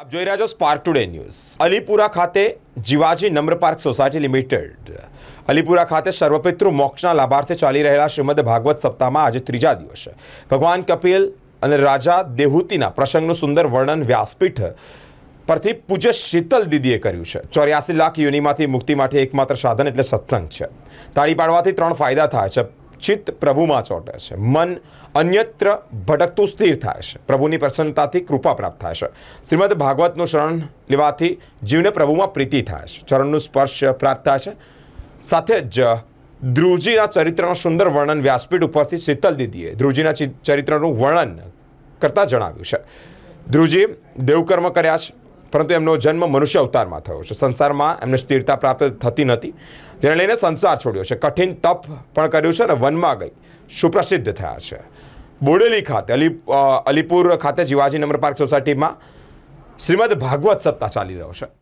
આપ જોઈ રહ્યા છો સ્પાર્ક ટુડે ન્યૂઝ અલીપુરા ખાતે જીવાજી નમ્ર પાર્ક સોસાયટી લિમિટેડ. અલીપુરા ખાતે સર્વપિતૃ મોક્ષના લાભાર્થે ચાલી રહેલા શ્રીમદ ભાગવત સપ્તાહમાં આજે ત્રીજા દિવસે. ભગવાન કપિલ અને રાજા દેહુતિના પ્રસંગનું સુંદર વર્ણન વ્યાસપીઠ પરથી પૂજ્ય શીતલ દીદીએ કર્યું છે. ચોર્યાસી લાખ યોનિમાંથી મુક્તિ માટે એકમાત્ર સાધન એટલે સત્સંગ છે. તાળી પાડવાથી ત્રણ ફાયદા થાય છે. ચિત્ત પ્રભુમાં ચોંટે છે. મન અન્યત્ર ભટકતું સ્થિર થાય છે. પ્રભુની પ્રસન્નતાથી કૃપા પ્રાપ્ત થાય છે. શ્રીમદ ભાગવતનું શરણ લેવાથી જીવને પ્રભુમાં પ્રીતિ થાય છે. ચરણનું સ્પર્શ પ્રાપ્ત થાય છે. સાથે જ ધ્રુવજીના ચરિત્રનું સુંદર વર્ણન વ્યાસપીઠ ઉપરથી શીતલ દીદીએ ધ્રુવજીના ચરિત્રનું વર્ણન કરતાં જણાવ્યું છે. ધ્રુવજી દેવકર્મ કર્યા છે. પરંતુ એમનો જન્મ મનુષ્ય અવતારમાં થયો છે. સંસારમાં એમને સ્થિરતા પ્રાપ્ત થતી નથી. જેને લઈને સંસાર છોડ્યો છે. કઠિન તપ પણ કર્યું છે અને વનમાં ગઈ. સુપ્રસિદ્ધ થયા છે. બોડેલી ખાતે, અલી અલીપુર ખાતે જીવાજી નંબર પાર્ક સોસાયટીમાં શ્રીમદ ભાગવત સપ્તાહ ચાલી રહ્યો છે.